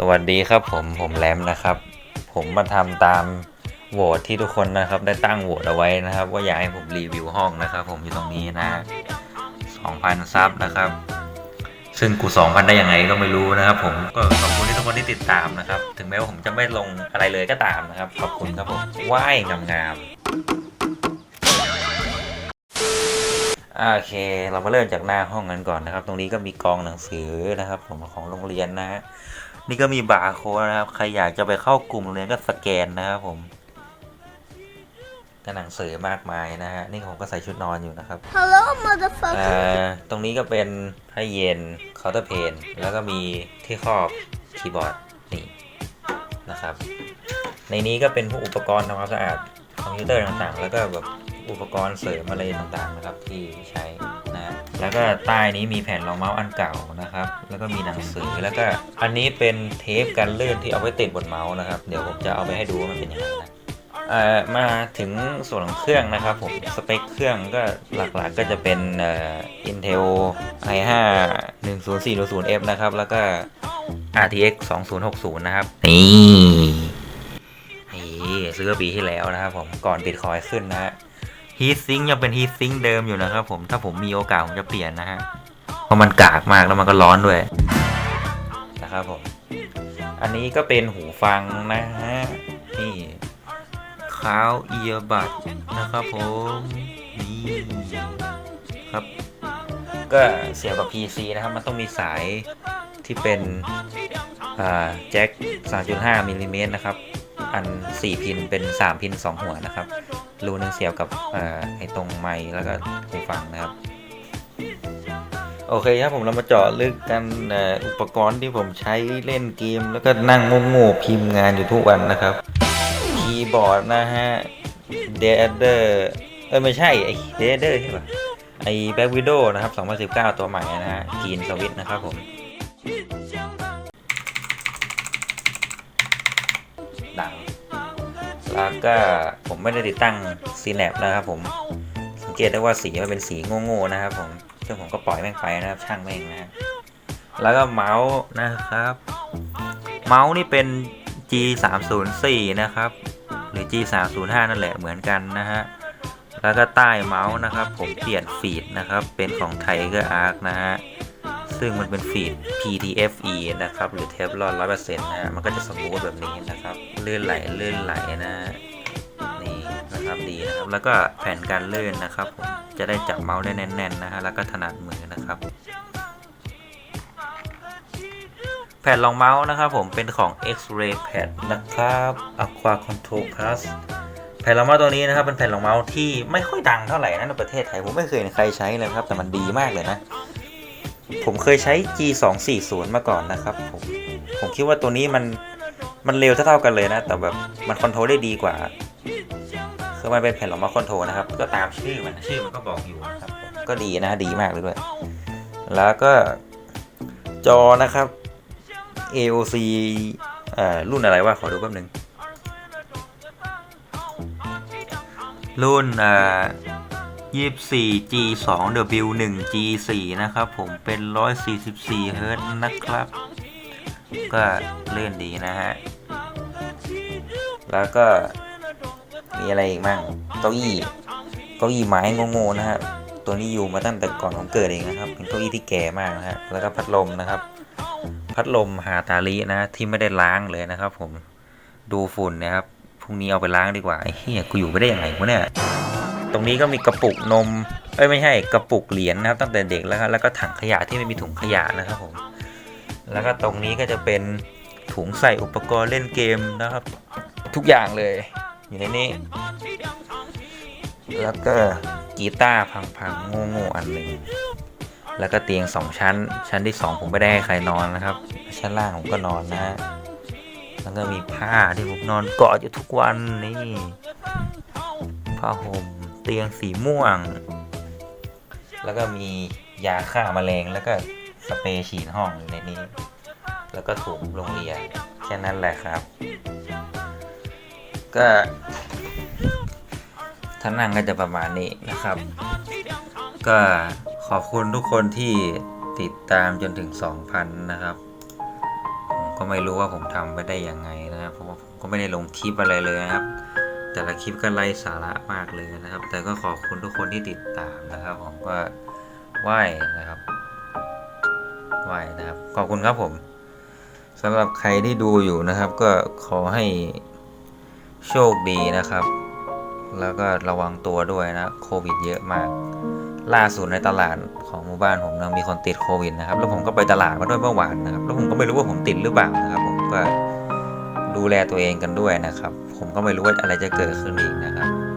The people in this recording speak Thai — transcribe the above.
สวัสดีครับผมผมแรมนะครับ ผมมาทำตามโหวตที่ทุกคนนะครับ ได้ตั้งโหวตเอาไว้นะครับ ว่าอยากให้ผมรีวิวห้องนะครับ ผมอยู่ตรงนี้นะ2,000ซับนะครับ ซึ่งกู2,000ได้ยังไงก็ไม่รู้นะครับ ผมก็ขอบคุณที่ทุกคนที่ติดตามนะครับ ถึงแม้ว่าผมจะไม่ลงอะไรเลยก็ตามนะครับ ขอบคุณครับผมว่ายงามๆโอเค เรามาเริ่มจากหน้าห้องกันก่อนนะครับ ตรงนี้ก็มีกองหนังสือนะครับ ผมของโรงเรียนนะฮะ นี่ก็มีบาร์โค้ดนะครับ ใครอยากจะไปเข้ากลุ่มโรงเรียนก็สแกนนะครับผมก็หนังสือมากมายนะฮะ นี่ผมก็ใส่ชุดนอนอยู่นะครับ Hello, อ่ motherfucker. าตรงนี้ก็เป็นผ้าเย็นเคาน์เตอร์เพนแล้วก็มีที่ครอบคีย์บอร์ดนี่นะครับ ในนี้ก็เป็นพวกอุปกรณ์ทำความสะอาดคอมพิวเตอร์ต่างๆ แล้วก็แบบ อุปกรณ์เสริมอะไรต่างๆนะครับที่ใช้นะฮะแล้วก็ใต้นี้มีแผ่นรองเมาส์อันเก่านะครับ แล้วก็มีหนังสือแล้วก็อันนี้เป็นเทปกันลื่นที่เอาไว้ติดบนเมาส์นะครับเดี๋ยวผมจะเอาไปให้ดูว่ามันเป็นยังไงนะเออมาถึงส่วนของเครื่องนะครับผมสเปคเครื่องก็หลักๆก็จะเป็นเอ่อ Intel i5 10400F นะครับ แล้วก็ RTX 2060 นะครับ นี่นี่ซื้อปีที่แล้วนะครับผมก่อนบิตคอยขึ้นนะฮะ ฮีทซิงยังเป็นฮีทซิงเดิมอยู่นะครับผมถ้าผมมีโอกาสผมจะเปลี่ยนนะฮะเพราะมันกากมากแล้วมันก็ร้อนด้วยนะครับผม อันนี้ก็เป็นหูฟังนะฮะนี่ขาวเอียบัดนะครับผมนี่ครับ ก็เสียบกับ PC นะครับ มันต้องมีสายที่เป็นอ่าแจ็ค 3.5มิลลิเมตรนะครับ อัน 4 พินเป็น 3 พิน 2 หัวนะครับ รูนึงเสียบกับอไอ้ตรงไมค์แล้วก็หูฟังนะครับ โอเคครับผมเรามาเจาะลึกกันอุปกรณ์ที่ผมใช้เล่นเกม แล้วก็นั่งโง่ๆพิมพ์งานอยู่ทุกวันนะครับ คีย์บอร์ดนะฮะเดเดอร์เออไม่ใช่ไอเดเดอร์ใช่ป่ะไอแบ็กวิดโอนะครับ 2019 ตัวใหม่นะฮะกีนสวิตนะครับผม แล้วก็ผมไม่ได้ติดตั้งซีแนปนะครับผมสังเกตได้ว่าสีมันเป็นสีโง่ๆนะครับผมซึ่งผมก็ปล่อยแม่งไปนะครับช่างแม่งนะแล้วก็เมาส์นะครับ เมาส์นี่เป็น G 3 0 4นะครับ หรือ G 3 0 5นั่นแหละเหมือนกันนะฮะแล้วก็ใต้เมาส์นะครับ ผมเปลี่ยนฟีดนะครับเป็นของ Tiger Arc นะฮะ ซึ่งมันเป็นฟีด PTFE นะครับ หรือเทฟลอน100%นะฮะมันก็จะสมูทแบบนี้นะครับ ลื่นไหล ลื่นไหลนะนี่นะครับดีนะครับ แล้วก็แผ่นการลื่นนะครับผมจะได้จับเมาส์ได้แน่นๆนะฮะ แล้วก็ถนัดมือนะครับ แผ่นรองเมาส์นะครับผมเป็นของ X-Ray Pad นะครับ Aqua Control Plus แผ่นรองเมาส์ตัวนี้นะครับเป็นแผ่นรองเมาส์ที่ไม่ค่อยดังเท่าไหร่นะในประเทศไทยผมไม่เคยเห็นใครใช้เลยครับแต่มันดีมากเลยนะ ผมเคยใช้ G240 มาก่อนนะครับ ผมผมคิดว่าตัวนี้มันมันเร็วเท่าๆกันเลยนะ แต่แบบมันคอนโทรลได้ดีกว่าคือมันเป็นแผ่นรองเมาคอนโทรลนะครับ ก็ตามชื่อมันชื่อมันก็บอกอยู่นะครับ ก็ดีนะดีมากเลยด้วย แล้วก็จอนะครับ AOC อ่ารุ่นอะไรวะขอดูแป๊บนึงรุ่นอ่า 24 G2 W1 G4 นะครับผมเป็น 144เฮิร์ตนะครับ ก็เลื่อนดีนะฮะ แล้วก็ มีอะไรอีกมั่งเก้าอี้เก้าอี้ไม้โง่ๆนะฮะ ตัวนี้อยู่มาตั้งแต่ก่อนผมเกิดเองนะครับ เป็นเก้าอี้ที่แก่มากนะฮะ แล้วก็พัดลมนะครับ พัดลมฮาตาลินะที่ไม่ได้ล้างเลยนะครับ ผม ดูฝุ่นนะครับ พรุ่งนี้เอาไปล้างดีกว่าเหี้ยกูอยู่ไม่ได้ยังไงวะเนี่ย ตรงนี้ก็มีกระปุกนม เอ้ยไม่ใช่กระปุกเหรียญนะครับ ตั้งแต่เด็กแล้วครับแล้วก็ถังขยะที่ไม่มีถุงขยะนะครับผม แล้วก็ตรงนี้ก็จะเป็นถุงใส่อุปกรณ์เล่นเกมนะครับ ทุกอย่างเลย อยู่ในนี้ แล้วก็กีตาร์พังๆโง่ๆอันหนึ่งแล้วก็เตียงสองชั้น ชั้นที่สองผมไม่ได้ให้ใครนอนนะครับ ชั้นล่างผมก็นอนนะแล้วก็มีผ้าที่ผมนอนเกาะอยู่ทุกวันนี่ผ้าห่ม ตียงสีม่วง แล้วก็มียาฆ่าแมลงแล้วก็สเปรย์ฉีดห้องในนี้ แล้วก็ถุงโรงเรียนแค่นั้นแหละครับ ก็ท่านั่งก็จะประมาณนี้นะครับ ก็ขอบคุณทุกคนที่ติดตามจนถึง 2,000 นะครับ ผมก็ไม่รู้ว่าผมทำไปได้ยังไงนะครับเพราะว่าผมก็ไม่ได้ลงคลิปอะไรเลยนะครับ แต่ละคลิปก็ไร้สาระมากเลยนะครับ แต่ก็ขอบคุณทุกคนที่ติดตามนะครับ ผมก็ไหวนะครับไหวนะครับ ขอบคุณครับผมสำหรับใครที่ดูอยู่นะครับ ก็ขอให้โชคดีนะครับ แล้วก็ระวังตัวด้วยนะโควิดเยอะมาก ล่าสุดในตลาดของหมู่บ้านผมนะมีคนติดโควิดนะครับ แล้วผมก็ไปตลาดมาด้วยเมื่อวานนะครับ แล้วผมก็ไม่รู้ว่าผมติดหรือเปล่านะครับ ผมก็ ดูแลตัวเองกันด้วยนะครับ ผมก็ไม่รู้ว่าอะไรจะเกิดขึ้นอีกนะครับ